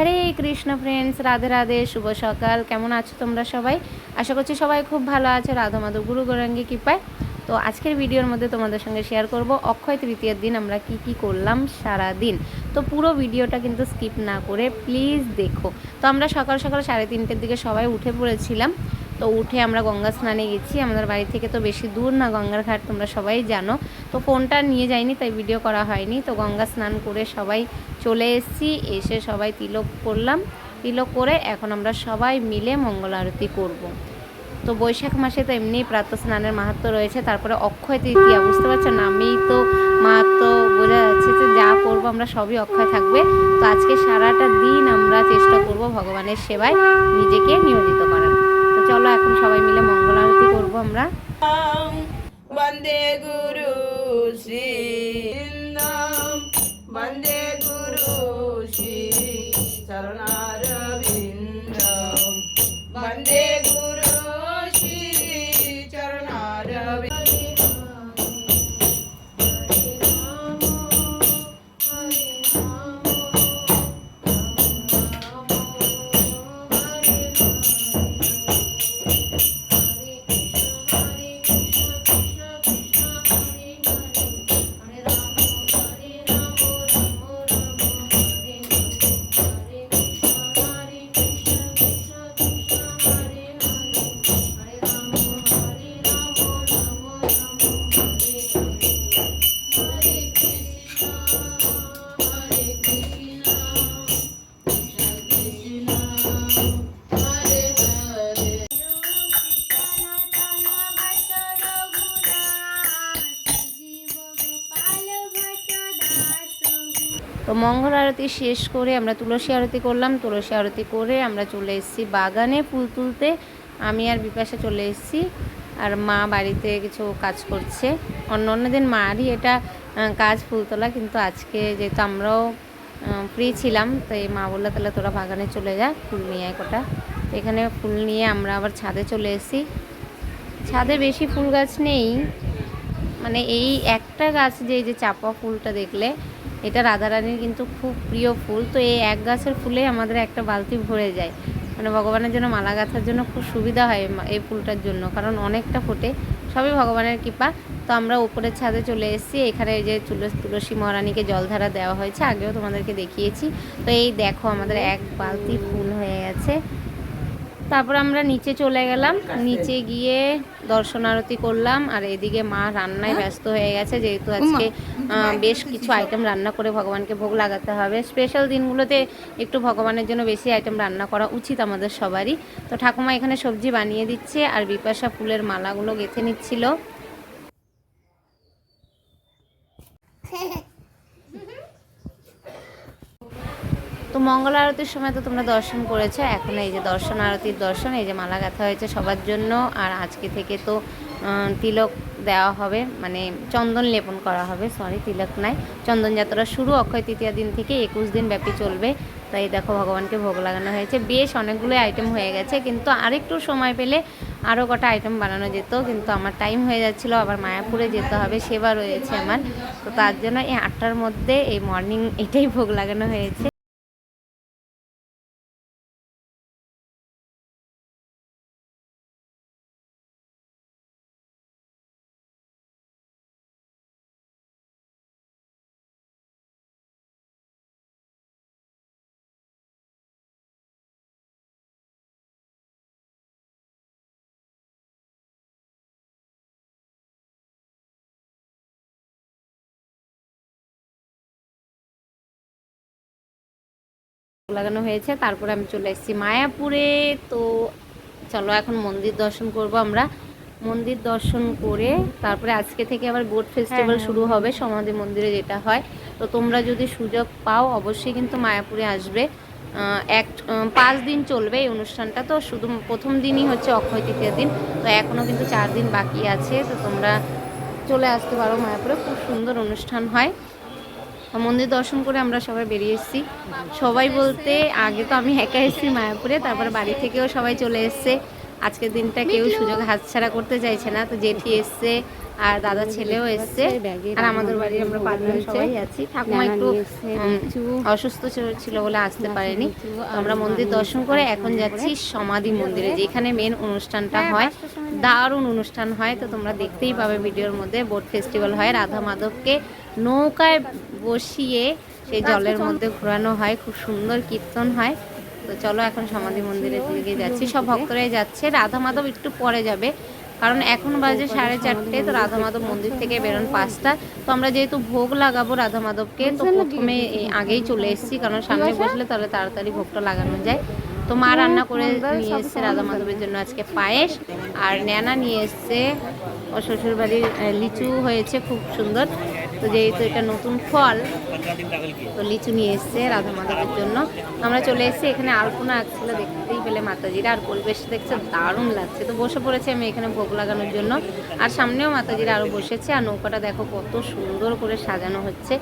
হরে Krishna friends Radhe Radhe, শুভ সকাল। কেমন আছো তোমরা সবাই? আশা করছি সবাই খুব ভালো আছো। রাধা মাধব, গুরু গৌরাঙ্গী কৃপায়। তো আজকের ভিডিওর মধ্যে তোমাদের সঙ্গে শেয়ার করব। অক্ষয় তৃতীয়ার দিন আমরা কি কি করলাম সারা দিন তো পুরো ভিডিওটা কিন্তু স্কিপ না করে প্লিজ দেখো। তো আমরা সকাল সকাল সাড়ে তিনটের দিকে সবাই উঠে পড়েছিলাম। তো উঠে আমরা গঙ্গা স্নানে গেছি। আমাদের বাড়ি থেকে তো বেশি দূর না, গঙ্গার ঘাট তোমরা সবাই জানো। তো ফোনটা নিয়ে যাইনি, তাই ভিডিও করা হয়নি। তো গঙ্গা স্নান করে সবাই চলে এসেছি, এসে সবাই তিলক করলাম। তিলক করে এখন আমরা সবাই মিলে মঙ্গল আরতি করব। তো বৈশাখ মাসে তো এমনিই প্রাতঃ স্নানের মাহাত্ম রয়েছে, তারপরে অক্ষয় তৃতীয়া, বুঝতে পারছ? আমি তো মাহাত্ম বোঝা যাচ্ছে যে যা করব আমরা সবই অক্ষয় থাকবে। তো আজকে সারাটা দিন আমরা চেষ্টা করব ভগবানের সেবায় নিজেকে নিয়োজিত করার। চলো, এখন সবাই মিলে মঙ্গল আরতি করব আমরা। বন্দে গুরু শ্রী বন্দে গুরু শ্রী চরণার মঙ্গল আরতি শেষ করে আমরা তুলসী আরতি করলাম। তুলসী আরতি করে আমরা চলে এসেছি বাগানে ফুল তুলতে। আমি আর বিপাশা চলে এসেছি আর মা বাড়িতে কিছু কাজ করছে। অন্য অন্য দিন মারই এটা কাজ ফুল তোলা, কিন্তু আজকে যেহেতু আমরাও ফ্রি ছিলাম তো এই মা বলল, তাহলে তোরা বাগানে চলে যা, ফুল নিয়ে আয় কটা। এখানে ফুল নিয়ে আমরা আবার ছাদে চলে এসেছি। ছাদে বেশি ফুল গাছ নেই। মানে এই একটা গাছ যে, এই যে চাপা ফুলটা দেখলে এটা রাধারানীর কিন্তু খুব প্রিয় ফুল। তো এই এক গাছের ফুলে আমাদের একটা বালতি ভরে যায়। মানে ভগবানের জন্য মালা গাঁথার জন্য খুব সুবিধা হয় এই ফুলটার জন্য। কারণ অনেকটা ফোটে, সবই ভগবানের কৃপা। তো আমরা উপরের ছাদে চলে এসেছি। এখানে যে তুলসী তুলসী মহারানীকে জলধারা দেওয়া হয়েছে। আগেও তোমাদেরকে দেখিয়েছি। তো এই দেখো আমাদের এক বালতি ফুল হয়ে গেছে। তারপর আমরা নিচে চলে গেলাম। নিচে গিয়ে দর্শন আরতি করলাম আর এদিকে মা রান্নায় ব্যস্ত হয়ে গেছে যেহেতু আজকে বেশ কিছু আইটেম রান্না করে ভগবানকে ভোগ লাগাতে হবে। স্পেশাল দিনগুলোতে একটু ভগবানের জন্য বেশি আইটেম রান্না করা উচিত আমাদের সবারই। তো ঠাকুমা এখানে সবজি বানিয়ে দিচ্ছে আর বিপাশা ফুলের মালাগুলো গেঁথে নিচ্ছিল। মঙ্গল আরতির সময় তো তোমরা দর্শন করেছ, এখন এই যে দর্শন আরতির দর্শন, এই যে মালা গাঁথা হয়েছে সবার জন্য, আর আজকে থেকে তো তিলক দেওয়া হবে মানে চন্দন লেপন করা হবে সরি তিলক নাই, চন্দন যাত্রা শুরু, অক্ষয় তৃতীয়া দিন থেকে একুশ দিন ব্যাপী চলবে, তাই দেখো ভগবানকে ভোগ লাগানো হয়েছে, বেশ অনেকগুলো আইটেম হয়ে গেছে, কিন্তু আরেকটু সময় পেলে আরও কটা আইটেম বানানো যেত, কিন্তু আমার টাইম হয়ে যাচ্ছিল, আবার মায়াপুরে যেতে হবে, সেবা রয়েছে আমার, তো তার জন্য এই আটটার মধ্যে এই মর্নিং এটাই ভোগ লাগানো হয়েছে লাগানো হয়েছে। তারপরে আমি চলে এসেছি মায়াপুরে। তো চলো এখন মন্দির দর্শন করব আমরা। মন্দির দর্শন করে তারপরে আজকে থেকে আবার বোট ফেস্টিভ্যাল শুরু হবে সমাধি মন্দিরে যেটা হয়। তো তোমরা যদি সুযোগ পাও অবশ্যই কিন্তু মায়াপুরে আসবে। এক পাঁচ দিন চলবে এই অনুষ্ঠানটা। তো শুধু প্রথম দিনই হচ্ছে অক্ষয় তৃতীয় দিন। তো এখনও কিন্তু চার দিন বাকি আছে। তো তোমরা চলে আসতে পারো মায়াপুরে। খুব সুন্দর অনুষ্ঠান হয়। মন্দির দর্শন করে আমরা সবাই বেরিয়ে এসেছি। সবাই বলতে আগে তো আমি একা এসেছি মায়াপুরে, তারপরে বাড়ি থেকেও সবাই চলে এসছে। আজকের দিনটা কেউ সুযোগ হাতছাড়া করতে চাইছে না। তো জেঠি এসছে আর দাদা ছেলেও এসছে। আর আমাদের বাড়ির আমরা আছি। ঠাকুমা একটু অসুস্থ ছিল বলে আসতে পারেনি। আমরা মন্দির দর্শন করে এখন যাচ্ছি সমাধি মন্দিরে, যেখানে মেন অনুষ্ঠানটা হয়। দারুণ অনুষ্ঠান হয়। তো তোমরা দেখতেই পাবে ভিডিওর মধ্যে। বোট ফেস্টিভ্যাল হয়। রাধা মাধবকে নৌকায় বসিয়ে সেই জলের মধ্যে ঘোরানো হয়। খুব সুন্দর কীর্তন হয়। তো চলো এখন সমাধি মন্দিরের দিকে যাচ্ছি। সব ভক্তরাই যাচ্ছে। রাধা মাধব একটু পরে যাবে। কারণ এখন বাজে সাড়ে চারটে। তো রাধা মাধব মন্দির থেকে বেরোন পাঁচটা। তো আমরা যেহেতু ভোগ লাগাবো রাধা মাধবকে তো প্রথমে আগেই চলে এসেছি। কারণ সামনে বসলে তাহলে তাড়াতাড়ি ভোগটা লাগানো যায়। তো মা রান্না করে নিয়ে এসছে রাধা মাধবের জন্য আজকে পায়েস। আর ন্যানা নিয়ে এসছে ও শ্বশুর বাড়ির লিচু হয়েছে খুব সুন্দর। তো যেহেতু এটা নতুন ফল তো লিচু নিয়ে এসছে রাধা মাধবের জন্য। আমরা চলে এসেছি এখানে আলপনা আসছিল দেখতেই পেলে মাতাজিরা। আর পরিবেশ দেখছে দারুণ লাগছে। তো বসে পড়েছে আমি এখানে ভোগ লাগানোর জন্য। আর সামনেও মাতাজিরা আরও বসেছে। আর নৌকাটা দেখো কত সুন্দর করে সাজানো হচ্ছে।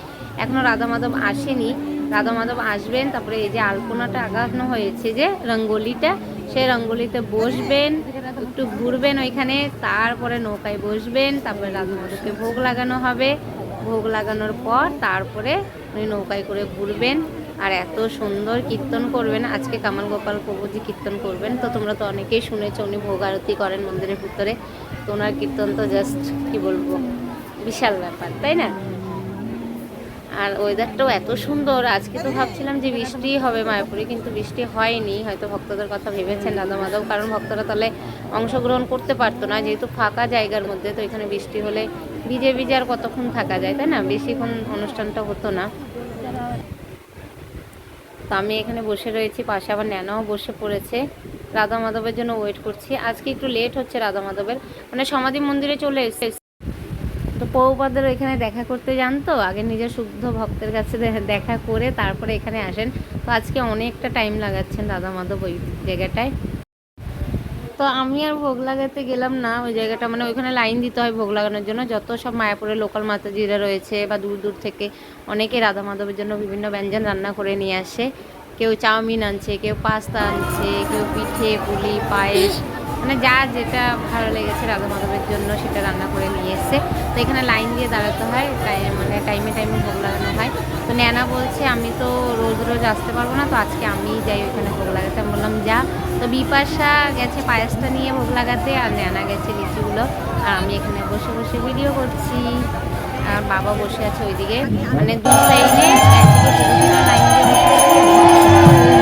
এখনও রাধা মাধব আসেনি। রাধা মাধব আসবেন, তারপরে এই যে আলপনাটা আগানো হয়েছে যে রঙ্গোলিটা, সেই রঙ্গোলিতে বসবেন, একটু ঘুরবেন ওইখানে, তারপরে নৌকায় বসবেন, তারপরে রাধা মাধবকে ভোগ লাগানো হবে। ভোগ লাগানোর পর তারপরে উনি নৌকায় করে ঘুরবেন আর এত সুন্দর কীর্তন করবেন। আজকে কামাল গোপাল প্রভুজি কীর্তন করবেন। তো তোমরা তো অনেকেই শুনেছো, উনি ভোগ আরতি করেন মন্দিরের ভিতরে। তো ওনার কীর্তন তো জাস্ট কি বলব? বিশাল ব্যাপার, তাই না? আর ওয়েদারটাও এত সুন্দর। আজকে তো ভাবছিলাম যে বৃষ্টি হবে মায়াপুরে, কিন্তু বৃষ্টি হয়নি। হয়তো ভক্তদের কথা ভেবেছেন রাধা মাধব, কারণ ভক্তরা তাহলে অংশগ্রহণ করতে পারতো না। যেহেতু ফাঁকা জায়গার মধ্যে, তো এখানে বৃষ্টি হলে ভিজে ভিজে আর কতক্ষণ থাকা যায়, তাই না? বেশিক্ষণ অনুষ্ঠানটা হতো না। তো আমি এখানে বসে রয়েছি, পাশে আবার ন্যানাও বসে পড়েছে। রাধা মাধবের জন্য ওয়েট করছি। আজকে একটু লেট হচ্ছে রাধা মাধবের। মানে সমাধি মন্দিরে চলে এসেছে। তো পৌপাদের এখানে দেখা করতে যান তো? আগে নিজের শুদ্ধ ভক্তের কাছে দেখা করে তারপরে এখানে আসেন। তো আজকে অনেকটা টাইম লাগাচ্ছেন দাদা মাধব ওই জায়গাটায়। তো আমি আর ভোগ লাগাতে গেলাম না ওই জায়গাটা। মানে ওইখানে লাইন দিতে হয় ভোগ লাগানোর জন্য। যত সব মায়াপুরের লোকাল মাতাজিরা রয়েছে বা দূর দূর থেকে অনেকে রাধা মাধবের জন্য বিভিন্ন ব্যঞ্জন রান্না করে নিয়ে আসে। কেউ চাউমিন আনছে, কেউ পাস্তা আনছে, কেউ পিঠে, পুলি, পায়েস। মানে যা যেটা ভালো লেগেছে রাধা মাধবের জন্য সেটা রান্না করে নিয়ে এসছে। তো এখানে লাইন দিয়ে দাঁড়াতে হয় টাইম মানে টাইমে টাইমে ভোগ লাগানো হয়। তো ন্যানা বলছে, আমি তো রোজ রোজ আসতে পারব না, তো আজকে আমিই যাই ওইখানে ভোগ লাগাতে। আমি বললাম, যা। তো বিপাশা গেছে পায়েসটা নিয়ে ভোগ লাগাতে, আর ন্যানা গেছে লিচুগুলো। আর আমি এখানে বসে বসে ভিডিও করছি। আর বাবা বসে আছে ওইদিকে। মানে দু সাইডে লাইন দিয়ে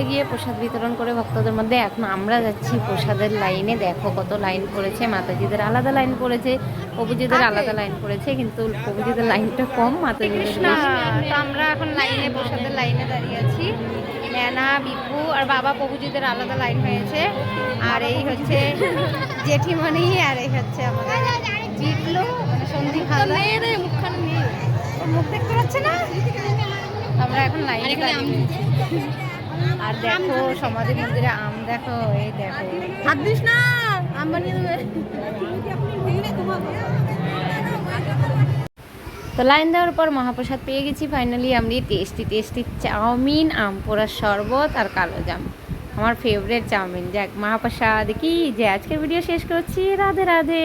ভোগ লাগিয়ে প্রসাদ বিতরণ করে ভক্তদের মধ্যে এখন আমরা যাচ্ছি প্রসাদের লাইনে। দেখো কত লাইন পড়েছে মাতাজিদের আলাদা লাইন পড়েছে প্রভুজিদের আলাদা লাইন পড়েছে কিন্তু প্রভুজিদের লাইনটা কম মাতাজিদের। তো আমরা এখন লাইনে প্রসাদের লাইনে দাঁড়িয়ে আছি। ন্যানা বিপু আর বাবা প্রভুজিদের আলাদা লাইন হয়েছে। আর এই হচ্ছে জেঠিমণি আর এই হচ্ছে আমাদের বিপ্লু মানে হালদার। মুখ দেখতে পাচ্ছে না? আমরা এখন লাইনে দাঁড়িয়ে। আর দেখো, সমাধি মন্দিরে আম দেখো, এই দেখো। হাত দিস না, আম বানিয়ে দেবে। তো লাইন দেওয়ার পর মহাপ্রসাদ পেয়ে গেছি ফাইনালি আমি টেস্টি টেস্টি চাউমিন, আম পোড়ার শরবত আর কালো জাম। আমার ফেভারিট চাউমিন। যাক, মহাপ্রসাদ কি? যে আজকের ভিডিও শেষ করছি। রাধে রাধে।